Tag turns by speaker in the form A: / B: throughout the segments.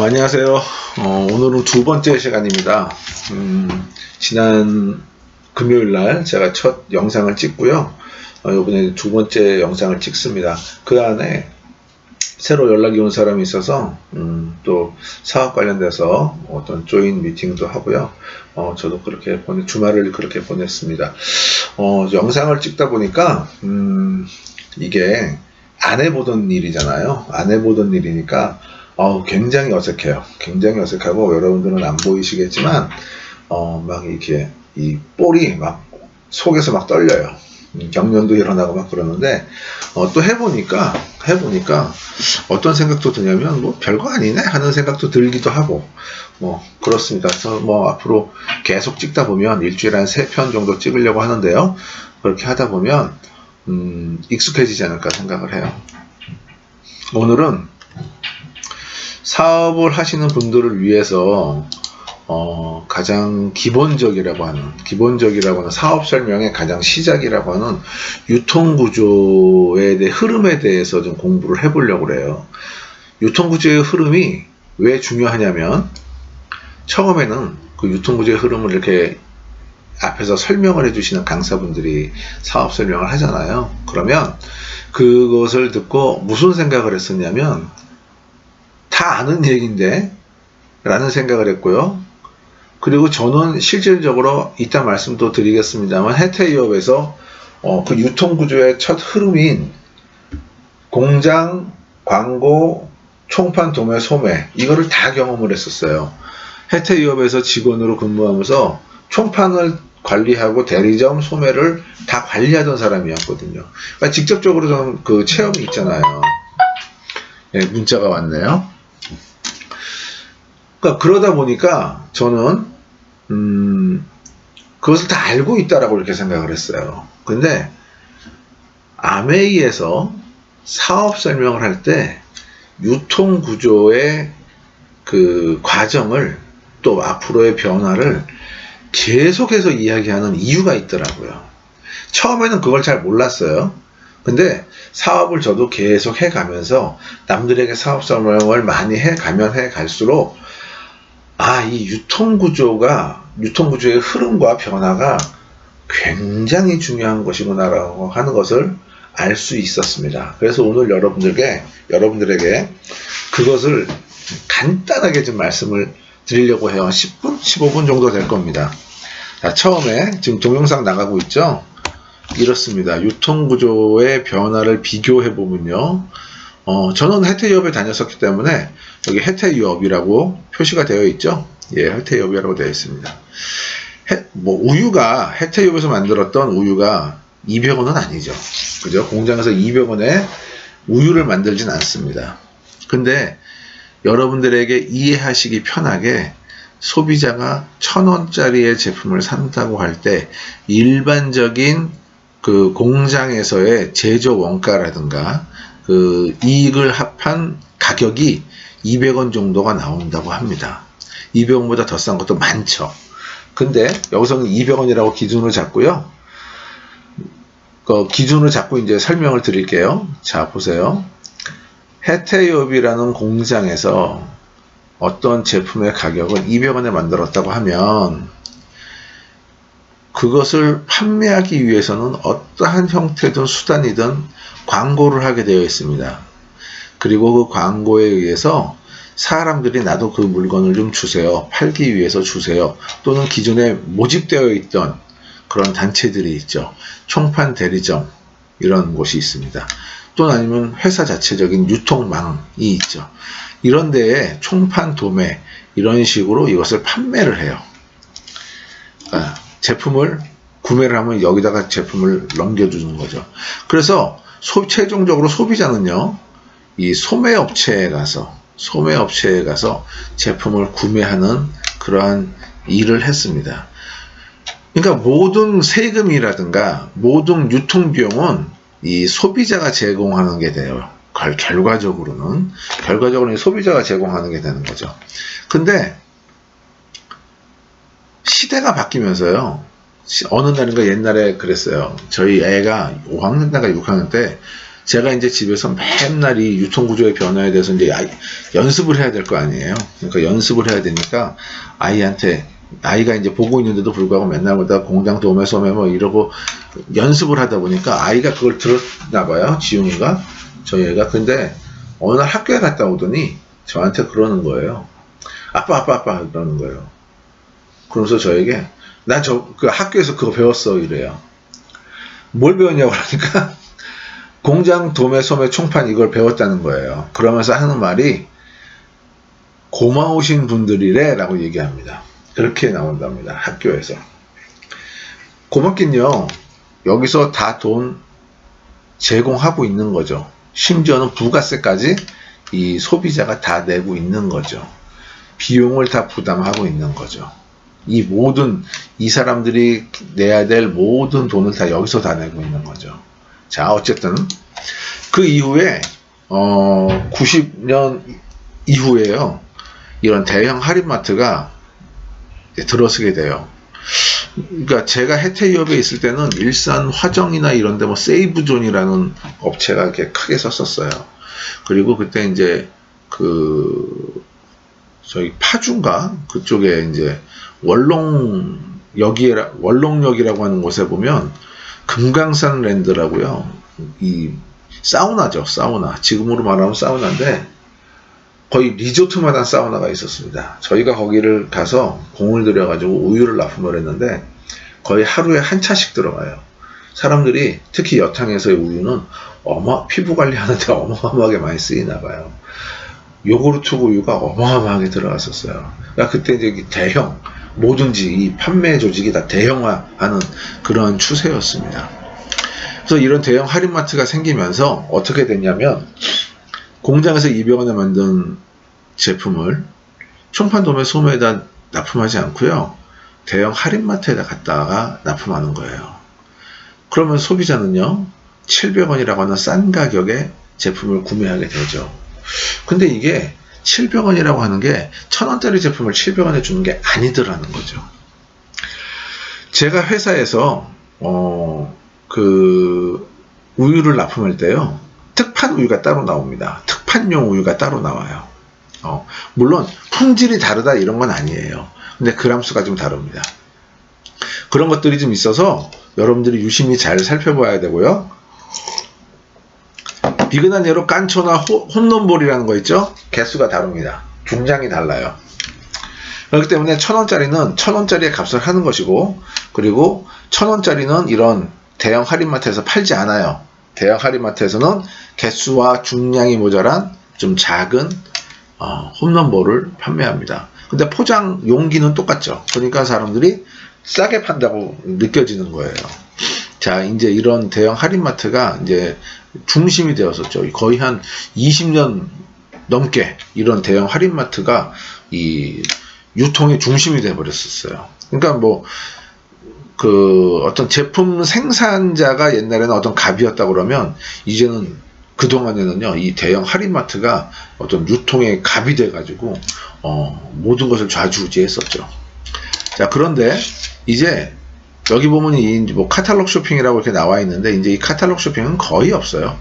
A: 어, 안녕하세요. 어, 오늘은 두 번째 시간입니다. 음, 지난 금요일 날 제가 첫 영상을 찍고요. 어, 이번에 두 번째 영상을 찍습니다. 그 안에 새로 연락이 온 사람이 있어서 음, 또 사업 관련돼서 어떤 조인 미팅도 하고요. 어, 저도 그렇게 보내 주말을 그렇게 보냈습니다. 어, 영상을 찍다 보니까 음, 이게 안 해보던 일이잖아요. 안 해보던 일이니까 어, 굉장히 어색해요. 굉장히 어색하고 여러분들은 안 보이시겠지만 어, 막 이렇게 이 볼이 막 속에서 막 떨려요. 음, 경련도 일어나고 막 그러는데 어, 또 해보니까 해보니까 어떤 생각도 드냐면 뭐 별거 아니네 하는 생각도 들기도 하고 뭐 그렇습니다. 그래서 뭐 앞으로 계속 찍다 보면 일주일에 한 세 편 정도 찍으려고 하는데요. 그렇게 하다 보면 음, 익숙해지지 않을까 생각을 해요. 오늘은 사업을 하시는 분들을 위해서 어, 가장 기본적이라고 하는 기본적이라고 하는 사업 설명의 가장 시작이라고 하는 유통 구조에 대해 흐름에 대해서 좀 공부를 해보려고 그래요. 유통 구조의 흐름이 왜 중요하냐면 처음에는 그 유통 구조의 흐름을 이렇게 앞에서 설명을 해주시는 강사분들이 사업 설명을 하잖아요. 그러면 그것을 듣고 무슨 생각을 했었냐면 다 아는 얘기인데 라는 생각을 했고요. 그리고 저는 실질적으로 이따 말씀도 드리겠습니다만 해태유업에서 어, 그 유통구조의 첫 흐름인 공장, 광고, 총판, 도매, 소매 이거를 다 경험을 했었어요. 해태유업에서 직원으로 근무하면서 총판을 관리하고 대리점, 소매를 다 관리하던 사람이었거든요. 그러니까 직접적으로 좀그 체험이 있잖아요. 네, 문자가 왔네요. 그러니까 그러다 보니까 저는 음, 그것을 다 알고 있다라고 이렇게 생각을 했어요. 근데 아메이에서 사업 설명을 할 때 유통 구조의 그 과정을 또 앞으로의 변화를 계속해서 이야기하는 이유가 있더라고요. 처음에는 그걸 잘 몰랐어요. 근데 사업을 저도 계속 해가면서 남들에게 사업 설명을 많이 해가면 해갈수록 아, 이 유통구조가, 유통구조의 흐름과 변화가 굉장히 중요한 것이구나라고 하는 것을 알 수 있었습니다. 그래서 오늘 여러분들에게, 여러분들에게 그것을 간단하게 좀 말씀을 드리려고 해요. 10분? 15분 정도 될 겁니다. 자, 처음에 지금 동영상 나가고 있죠? 이렇습니다. 유통구조의 변화를 비교해 보면요. 어, 저는 혜태유업에 다녔었기 때문에 여기 혜태유업이라고 표시가 되어 있죠. 예, 혜태유업이라고 되어 있습니다. 해, 뭐 우유가 혜태유업에서 만들었던 우유가 200원은 아니죠. 그죠? 공장에서 200원에 우유를 만들진 않습니다. 근데 여러분들에게 이해하시기 편하게 소비자가 1000원짜리의 제품을 산다고 할 때 일반적인 그 공장에서의 제조 원가라든가 그 이익을 합한 가격이 200원 정도가 나온다고 합니다. 200원보다 더 싼 것도 많죠. 근데 여기서는 200원이라고 기준을 잡고요. 그 기준을 잡고 이제 설명을 드릴게요. 자, 보세요. 해태엽이라는 공장에서 어떤 제품의 가격을 200원에 만들었다고 하면 그것을 판매하기 위해서는 어떠한 형태든 수단이든 광고를 하게 되어 있습니다. 그리고 그 광고에 의해서 사람들이 나도 그 물건을 좀 주세요. 팔기 위해서 주세요. 또는 기존에 모집되어 있던 그런 단체들이 있죠. 총판 대리점 이런 곳이 있습니다. 또는 아니면 회사 자체적인 유통망이 있죠. 이런 데에 총판 도매 이런 식으로 이것을 판매를 해요. 아, 제품을 구매를 하면 여기다가 제품을 넘겨주는 거죠. 그래서 소, 최종적으로 소비자는요, 이 소매업체에 가서, 소매업체에 가서 제품을 구매하는 그러한 일을 했습니다. 그러니까 모든 세금이라든가 모든 유통비용은 이 소비자가 제공하는 게 돼요. 결, 결과적으로는. 결과적으로는 소비자가 제공하는 게 되는 거죠. 근데 시대가 바뀌면서요. 어느 날인가 옛날에 그랬어요. 저희 애가 5학년 때가 6학년 때 제가 이제 집에서 맨날 이 유통구조의 변화에 대해서 이제 아이- 연습을 해야 될 거 아니에요. 그러니까 연습을 해야 되니까 아이한테 아이가 이제 보고 있는데도 불구하고 맨날 보다 공장 도매 소매 뭐 이러고 연습을 하다 보니까 아이가 그걸 들었나 봐요. 지웅이가 저희 애가 근데 어느 날 학교에 갔다 오더니 저한테 그러는 거예요. 아빠 아빠 아빠 그러는 거예요. 그러면서 저에게 나 저 그 학교에서 그거 배웠어 이래요. 뭘 배웠냐고 그러니까 공장 도매 소매 총판 이걸 배웠다는 거예요. 그러면서 하는 말이 고마우신 분들이래라고 얘기합니다. 그렇게 나온답니다. 학교에서. 고맙긴요. 여기서 다 돈 제공하고 있는 거죠. 심지어는 부가세까지 이 소비자가 다 내고 있는 거죠. 비용을 다 부담하고 있는 거죠. 이 모든 이 사람들이 내야 될 모든 돈을 다 여기서 다 내고 있는 거죠. 자, 어쨌든 그 이후에 어 90년 이후에요. 이런 대형 할인마트가 들어서게 돼요. 그러니까 제가 혜태유업에 있을 때는 일산 화정이나 이런 데 뭐 세이브존이라는 업체가 이렇게 크게 썼었어요. 그리고 그때 이제 그 저희 파주인가 그쪽에 이제 원롱역이 원롱역이라고 하는 곳에 보면 금강산 랜드라고요. 이 사우나죠, 사우나. 지금으로 말하면 사우나인데 거의 리조트마다 사우나가 있었습니다. 저희가 거기를 가서 공을 들여가지고 우유를 납품을 했는데 거의 하루에 한 차씩 들어가요. 사람들이 특히 여탕에서의 우유는 어마 피부 관리하는데 어마어마하게 많이 쓰이나 봐요. 요구르트 우유가 어마어마하게 들어갔었어요. 그러니까 그때 이제 이 대형 뭐든지 이 판매 조직이 다 대형화하는 그런 추세였습니다. 그래서 이런 대형 할인마트가 생기면서 어떻게 됐냐면 공장에서 200원에 만든 제품을 총판 도매 소매에다 납품하지 않고요. 대형 할인마트에다 갖다가 납품하는 거예요. 그러면 소비자는요. 700원이라고 하는 싼 가격에 제품을 구매하게 되죠. 근데 이게 700원이라고 하는 게 1000원짜리 제품을 700원에 주는 게 아니더라는 거죠. 제가 회사에서 어, 그 우유를 납품할 때요. 특판 우유가 따로 나옵니다. 특판용 우유가 따로 나와요. 어, 물론 품질이 다르다 이런 건 아니에요. 근데 그람수가 좀 다릅니다. 그런 것들이 좀 있어서 여러분들이 유심히 잘 살펴봐야 되고요. 비근한 예로 깐초나 호- 홈런볼이라는 거 있죠? 개수가 다릅니다. 중장이 달라요. 그렇기 때문에 천원짜리는 천원짜리의 값을 하는 것이고, 그리고 천원짜리는 이런 대형 할인마트에서 팔지 않아요. 대형 할인마트에서는 개수와 중량이 모자란 좀 작은 어, 홈런볼을 판매합니다. 근데 포장 용기는 똑같죠. 그러니까 사람들이 싸게 판다고 느껴지는 거예요. 자, 이제 이런 대형 할인마트가 이제 중심이 되었었죠. 거의 한 20년 넘게 이런 대형 할인마트가 이 유통의 중심이 돼 버렸었어요. 그러니까 뭐 그 어떤 제품 생산자가 옛날에는 어떤 갑이었다 그러면 이제는 그 동안에는요 이 대형 할인마트가 어떤 유통의 갑이 돼 가지고 어, 모든 것을 좌지우지 했었죠. 자 그런데 이제 여기 보면 이, 뭐 카탈로그 쇼핑이라고 이렇게 나와 있는데 이제 이 카탈로그 쇼핑은 거의 없어요.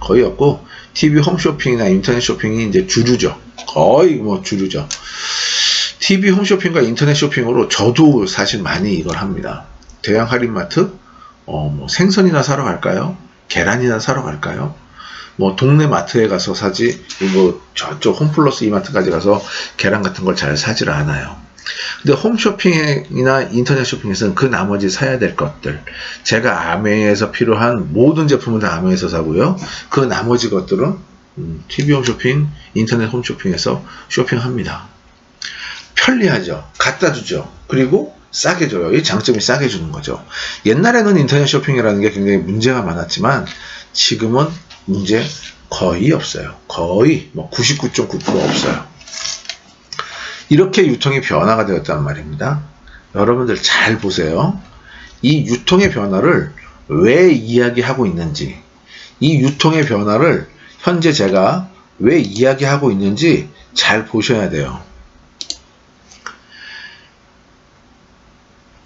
A: 거의 없고 TV 홈 쇼핑이나 인터넷 쇼핑이 이제 주류죠. 거의 뭐 주류죠. TV 홈 쇼핑과 인터넷 쇼핑으로 저도 사실 많이 이걸 합니다. 대형 할인마트, 어, 뭐 생선이나 사러 갈까요? 계란이나 사러 갈까요? 뭐 동네 마트에 가서 사지 이거 저쪽 홈플러스 이마트까지 가서 계란 같은 걸 잘 사지를 않아요. 근데 홈쇼핑이나 인터넷 쇼핑에서는 그 나머지 사야 될 것들, 제가 아메에서 필요한 모든 제품을 다 아메에서 사고요. 그 나머지 것들은 음, TV 홈쇼핑, 인터넷 홈쇼핑에서 쇼핑합니다. 편리하죠. 갖다 주죠. 그리고 싸게 줘요. 이 장점이 싸게 주는 거죠. 옛날에는 인터넷 쇼핑이라는 게 굉장히 문제가 많았지만 지금은 문제 거의 없어요. 거의 뭐 99.9% 없어요. 이렇게 유통의 변화가 되었단 말입니다. 여러분들 잘 보세요. 이 유통의 변화를 왜 이야기하고 있는지, 이 유통의 변화를 현재 제가 왜 이야기하고 있는지 잘 보셔야 돼요.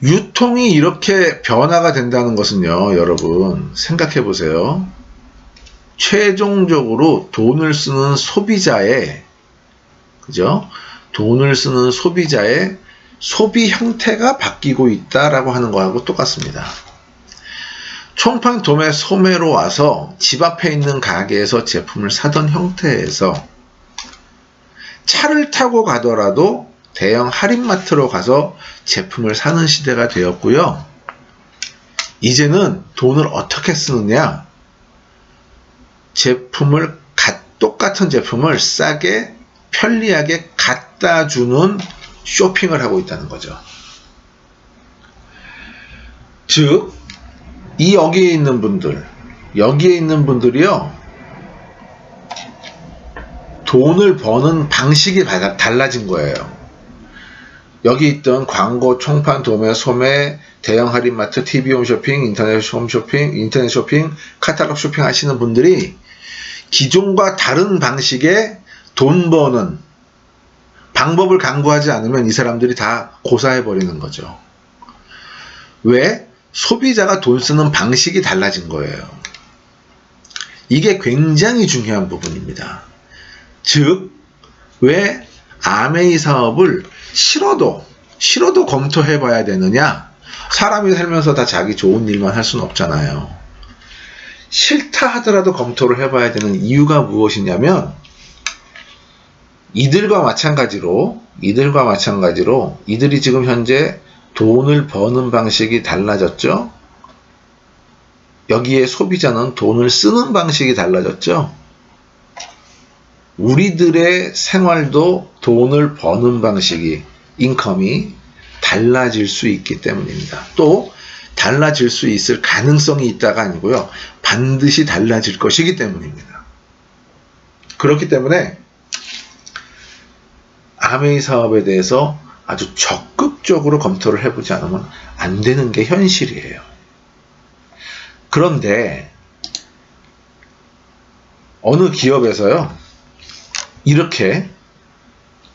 A: 유통이 이렇게 변화가 된다는 것은요, 여러분, 생각해 보세요. 최종적으로 돈을 쓰는 소비자의 그죠? 돈을 쓰는 소비자의 소비 형태가 바뀌고 있다라고 하는 거하고 똑같습니다. 총판 도매 소매로 와서 집 앞에 있는 가게에서 제품을 사던 형태에서 차를 타고 가더라도 대형 할인마트로 가서 제품을 사는 시대가 되었고요. 이제는 돈을 어떻게 쓰느냐? 제품을 가- 똑같은 제품을 싸게 편리하게 갖다 주는 쇼핑을 하고 있다는 거죠. 즉, 이 여기에 있는 분들, 여기에 있는 분들이요, 돈을 버는 방식이 바- 달라진 거예요. 여기 있던 광고, 총판, 도매, 소매, 대형 할인마트, TV 홈쇼핑, 인터넷 홈쇼핑, 인터넷 쇼핑, 카탈로그 쇼핑 하시는 분들이 기존과 다른 방식의 돈 버는 방법을 강구하지 않으면 이 사람들이 다 고사해 버리는 거죠. 왜? 소비자가 돈 쓰는 방식이 달라진 거예요. 이게 굉장히 중요한 부분입니다. 즉, 왜 아메이 사업을 싫어도, 싫어도 검토해 봐야 되느냐? 사람이 살면서 다 자기 좋은 일만 할 수는 없잖아요. 싫다 하더라도 검토를 해봐야 되는 이유가 무엇이냐면, 이들과 마찬가지로, 이들과 마찬가지로, 이들이 지금 현재 돈을 버는 방식이 달라졌죠? 여기에 소비자는 돈을 쓰는 방식이 달라졌죠? 우리들의 생활도 돈을 버는 방식이, 인컴이 달라질 수 있기 때문입니다. 또, 달라질 수 있을 가능성이 있다가 아니고요. 반드시 달라질 것이기 때문입니다. 그렇기 때문에, 아메이 사업에 대해서 아주 적극적으로 검토를 해보지 않으면 안 되는 게 현실이에요. 그런데 어느 기업에서요, 이렇게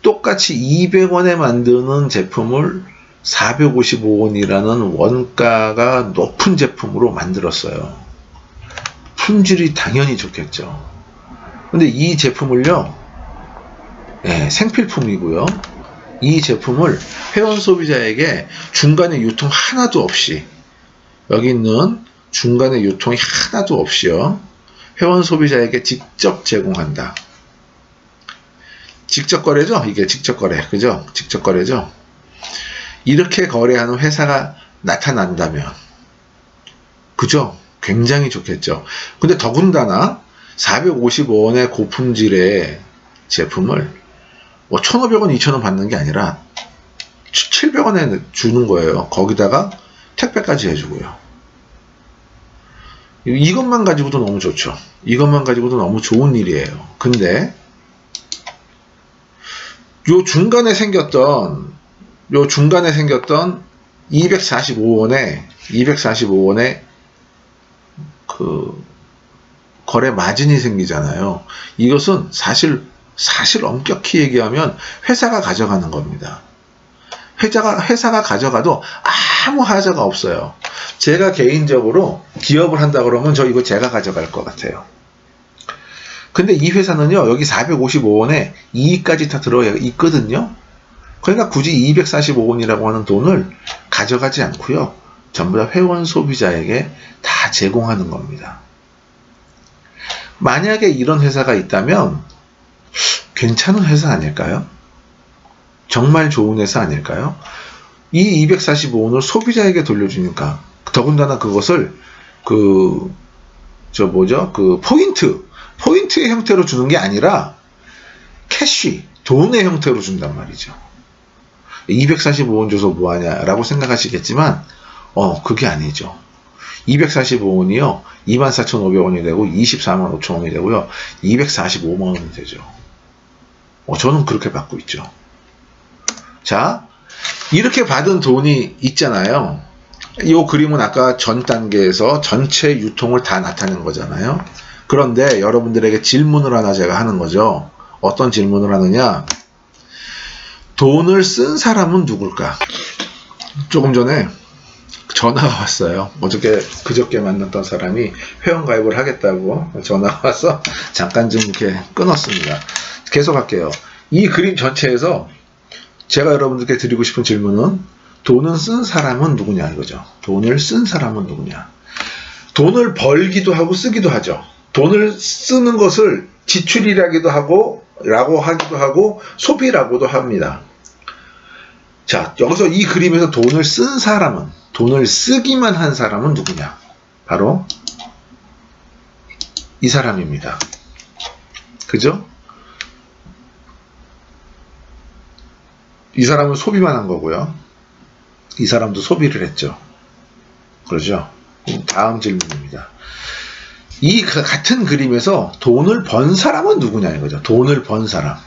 A: 똑같이 200원에 만드는 제품을 455원이라는 원가가 높은 제품으로 만들었어요. 품질이 당연히 좋겠죠. 근데 이 제품을요, 예, 생필품이고요. 이 제품을 회원 소비자에게 중간에 유통 하나도 없이 여기 있는 중간에 유통이 하나도 없이요. 회원 소비자에게 직접 제공한다. 직접 거래죠? 이게 직접 거래. 그죠? 직접 거래죠? 이렇게 거래하는 회사가 나타난다면 그죠? 굉장히 좋겠죠. 근데 더군다나 455원의 고품질의 제품을 뭐 1,500원, 2,000원 받는 게 아니라 700원에 주는 거예요. 거기다가 택배까지 해주고요. 이것만 가지고도 너무 좋죠. 이것만 가지고도 너무 좋은 일이에요. 근데 요 중간에 생겼던 요 중간에 생겼던 245원에 245원에 그 거래 마진이 생기잖아요. 이것은 사실 사실 엄격히 얘기하면 회사가 가져가는 겁니다. 회사가 회사가 가져가도 아무 하자가 없어요. 제가 개인적으로 기업을 한다 그러면 저 이거 제가 가져갈 것 같아요. 근데 이 회사는요, 여기 455원에 이익까지 다 들어 있거든요. 그러니까 굳이 245원이라고 하는 돈을 가져가지 않고요. 전부 다 회원 소비자에게 다 제공하는 겁니다. 만약에 이런 회사가 있다면 괜찮은 회사 아닐까요? 정말 좋은 회사 아닐까요? 이 245원을 소비자에게 돌려주니까 더군다나 그것을 그 저 뭐죠? 그 포인트 포인트의 형태로 주는 게 아니라 캐시 돈의 형태로 준단 말이죠. 245원 줘서 뭐하냐라고 생각하시겠지만 어 그게 아니죠. 245원이요 24,500원이 되고 24만 5천원이 되고요 245만 원이 되죠. 어, 저는 그렇게 받고 있죠. 자, 이렇게 받은 돈이 있잖아요. 이 그림은 아까 전 단계에서 전체 유통을 다 나타낸 거잖아요. 그런데 여러분들에게 질문을 하나 제가 하는 거죠. 어떤 질문을 하느냐? 돈을 쓴 사람은 누굴까? 조금 전에 전화가 왔어요. 어저께 그저께 만났던 사람이 회원 가입을 하겠다고 전화가 와서 잠깐 좀 이렇게 끊었습니다. 계속 할게요. 이 그림 전체에서 제가 여러분들께 드리고 싶은 질문은 돈을 쓴 사람은 누구냐 이거죠. 돈을 쓴 사람은 누구냐. 돈을 벌기도 하고 쓰기도 하죠. 돈을 쓰는 것을 지출이라기도 하고 라고 하기도 하고 소비라고도 합니다. 자, 여기서 이 그림에서 돈을 쓴 사람은 돈을 쓰기만 한 사람은 누구냐? 바로 이 사람입니다. 그죠? 이 사람은 소비만 한 거고요. 이 사람도 소비를 했죠. 그러죠? 다음 질문입니다. 이그 같은 그림에서 돈을 번 사람은 누구냐 이거죠. 돈을 번 사람.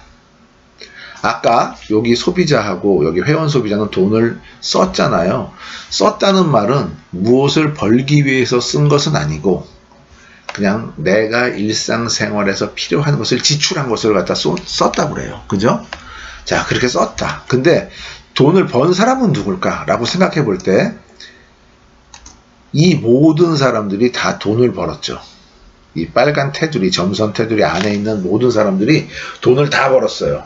A: 아까 여기 소비자하고 여기 회원 소비자는 돈을 썼잖아요. 썼다는 말은 무엇을 벌기 위해서 쓴 것은 아니고 그냥 내가 일상생활에서 필요한 것을 지출한 것을 갖다 쏟, 썼다고 그래요. 그죠? 자, 그렇게 썼다. 근데 돈을 번 사람은 누굴까? 라고 생각해 볼 때, 이 모든 사람들이 다 돈을 벌었죠. 이 빨간 테두리, 점선 테두리 안에 있는 모든 사람들이 돈을 다 벌었어요.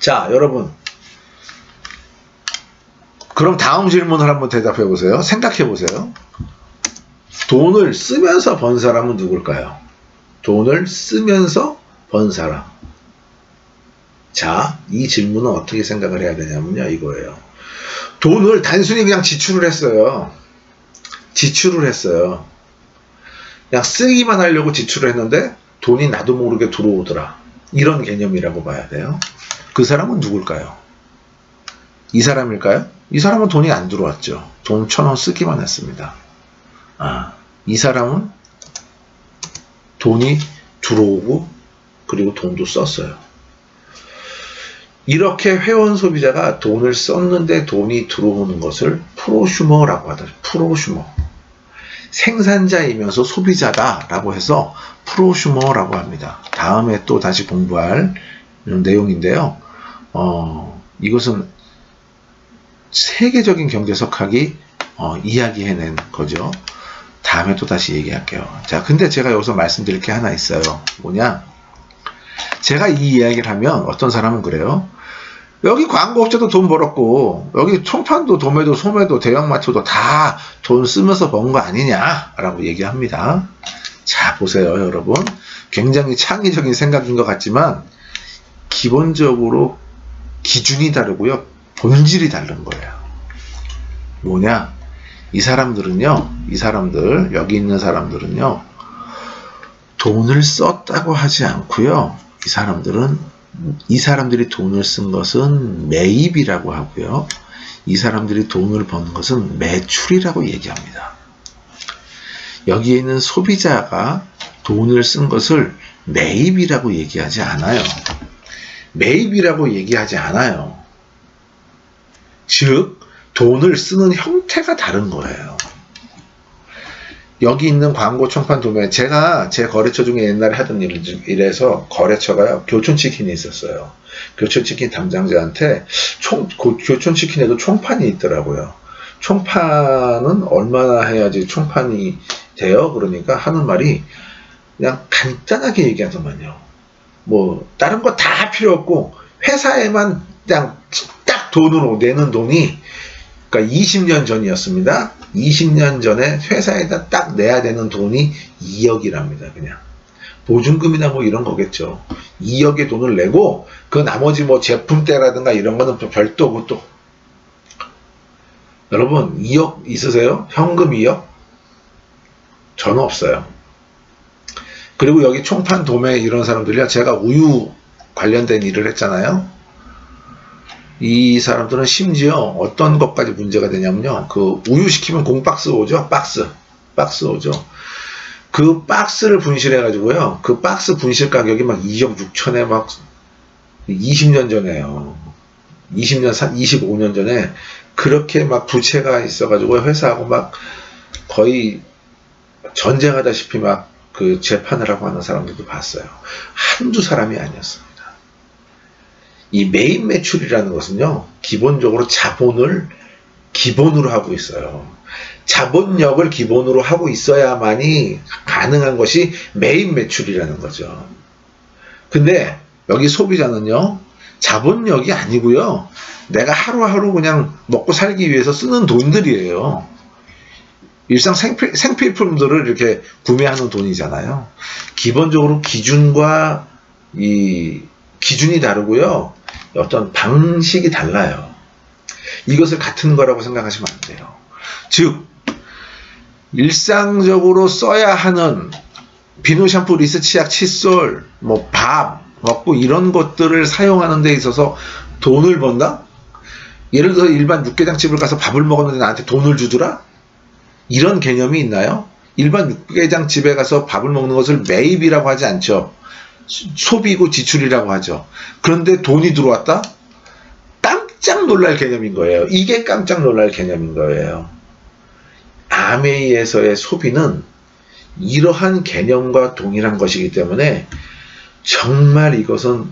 A: 자, 여러분. 그럼 다음 질문을 한번 대답해 보세요. 생각해 보세요. 돈을 쓰면서 번 사람은 누굴까요? 돈을 쓰면서 번 사람. 자, 이 질문은 어떻게 생각을 해야 되냐면요, 이거예요. 돈을 단순히 그냥 지출을 했어요. 지출을 했어요. 그냥 쓰기만 하려고 지출을 했는데 돈이 나도 모르게 들어오더라. 이런 개념이라고 봐야 돼요. 그 사람은 누굴까요? 이 사람일까요? 이 사람은 돈이 안 들어왔죠. 돈 천 원 쓰기만 했습니다. 아, 이 사람은 돈이 들어오고 그리고 돈도 썼어요. 이렇게 회원 소비자가 돈을 썼는데 돈이 들어오는 것을 프로슈머라고 하다. 프로슈머. 생산자이면서 소비자다라고 해서 프로슈머라고 합니다. 다음에 또 다시 공부할 내용인데요. 어, 이것은 세계적인 경제석학이 어, 이야기해낸 거죠. 다음에 또 다시 얘기할게요. 자, 근데 제가 여기서 말씀드릴 게 하나 있어요. 뭐냐? 제가 이 이야기를 하면 어떤 사람은 그래요. 여기 광고업체도 돈 벌었고 여기 총판도 도매도 소매도 대형마트도 다 돈 쓰면서 번 거 아니냐라고 얘기합니다. 자 보세요 여러분 굉장히 창의적인 생각인 것 같지만 기본적으로 기준이 다르고요 본질이 다른 거예요. 뭐냐 이 사람들은요 이 사람들 여기 있는 사람들은요 돈을 썼다고 하지 않고요 이 사람들은 이 사람들이 돈을 쓴 것은 매입이라고 하고요. 이 사람들이 돈을 버는 것은 매출이라고 얘기합니다. 여기에 있는 소비자가 돈을 쓴 것을 매입이라고 얘기하지 않아요. 매입이라고 얘기하지 않아요. 즉, 돈을 쓰는 형태가 다른 거예요. 여기 있는 광고 총판 도매 제가 제 거래처 중에 옛날에 하던 일에서 거래처가 교촌치킨이 있었어요. 교촌치킨 담당자한테 총 교촌치킨에도 총판이 있더라고요. 총판은 얼마나 해야지 총판이 돼요? 그러니까 하는 말이 그냥 간단하게 얘기하더만요. 뭐 다른 거 다 필요 없고 회사에만 그냥 딱 돈으로 내는 돈이 그러니까 20년 전이었습니다. 20년 전에 회사에다 딱 내야 되는 돈이 2억이랍니다. 그냥. 보증금이나 뭐 이런 거겠죠. 2억의 돈을 내고 그 나머지 뭐 제품대라든가 이런 거는 또 별도고 또. 여러분 2억 있으세요? 현금 2억? 저는 없어요. 그리고 여기 총판 도매 이런 사람들이야 제가 우유 관련된 일을 했잖아요. 이 사람들은 심지어 어떤 것까지 문제가 되냐면요. 그 우유 시키면 공박스 오죠? 박스. 박스 오죠? 그 박스를 분실해 가지고요. 그 박스 분실 가격이 막 2억 6천에 막 20년 전에요. 20년, 25년 전에 그렇게 막 부채가 있어가지고 회사하고 막 거의 전쟁하다시피 막 그 재판을 하고 하는 사람들도 봤어요. 한두 사람이 아니었어요. 이 메인 매출이라는 것은요, 기본적으로 자본을 기본으로 하고 있어요. 자본력을 기본으로 하고 있어야만이 가능한 것이 메인 매출이라는 거죠. 근데 여기 소비자는요, 자본력이 아니고요, 내가 하루하루 그냥 먹고 살기 위해서 쓰는 돈들이에요. 일상 생필, 생필품들을 이렇게 구매하는 돈이잖아요. 기본적으로 기준과 이 기준이 다르고요. 어떤 방식이 달라요. 이것을 같은 거라고 생각하시면 안 돼요. 즉, 일상적으로 써야 하는 비누, 샴푸, 리스, 치약, 칫솔, 뭐 밥 먹고 이런 것들을 사용하는 데 있어서 돈을 번다? 예를 들어 일반 육개장집을 가서 밥을 먹었는데 나한테 돈을 주더라? 이런 개념이 있나요? 일반 육개장집에 가서 밥을 먹는 것을 매입이라고 하지 않죠. 소비고 지출이라고 하죠. 그런데 돈이 들어왔다? 깜짝 놀랄 개념인 거예요. 이게 깜짝 놀랄 개념인 거예요. 아메이에서의 소비는 이러한 개념과 동일한 것이기 때문에 정말 이것은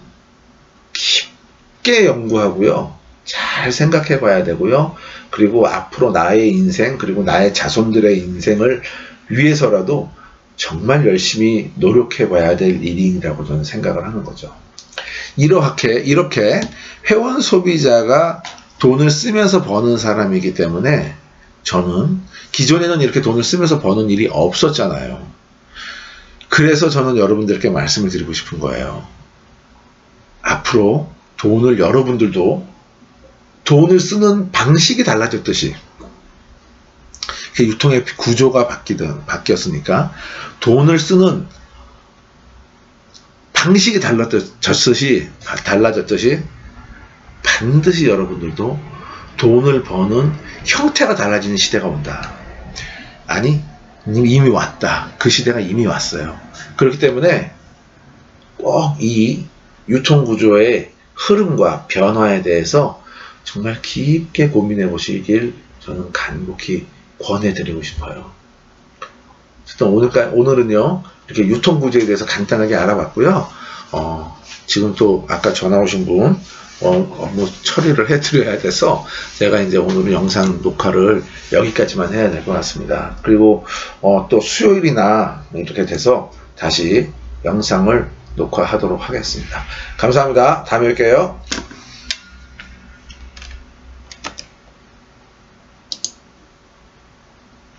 A: 깊게 연구하고요. 잘 생각해 봐야 되고요. 그리고 앞으로 나의 인생, 그리고 나의 자손들의 인생을 위해서라도 정말 열심히 노력해 봐야 될 일이라고 저는 생각을 하는 거죠. 이렇게, 이렇게 회원 소비자가 돈을 쓰면서 버는 사람이기 때문에 저는 기존에는 이렇게 돈을 쓰면서 버는 일이 없었잖아요. 그래서 저는 여러분들께 말씀을 드리고 싶은 거예요. 앞으로 돈을 여러분들도 돈을 쓰는 방식이 달라졌듯이 그 유통의 구조가 바뀌든 바뀌었으니까 돈을 쓰는 방식이 달라졌듯이 달라졌듯이 반드시 여러분들도 돈을 버는 형태가 달라지는 시대가 온다. 아니 이미 왔다. 그 시대가 이미 왔어요. 그렇기 때문에 꼭 이 유통 구조의 흐름과 변화에 대해서 정말 깊게 고민해 보시길 저는 간곡히 권해드리고 싶어요. 어쨌든 오늘까, 오늘은요, 이렇게 유통구조에 대해서 간단하게 알아봤고요. 어, 지금 또 아까 전화 오신 분, 어, 어, 뭐 처리를 해드려야 돼서 제가 이제 오늘은 영상 녹화를 여기까지만 해야 될 것 같습니다. 그리고 어, 또 수요일이나 이렇게 돼서 다시 영상을 녹화하도록 하겠습니다. 감사합니다. 다음에 뵐게요.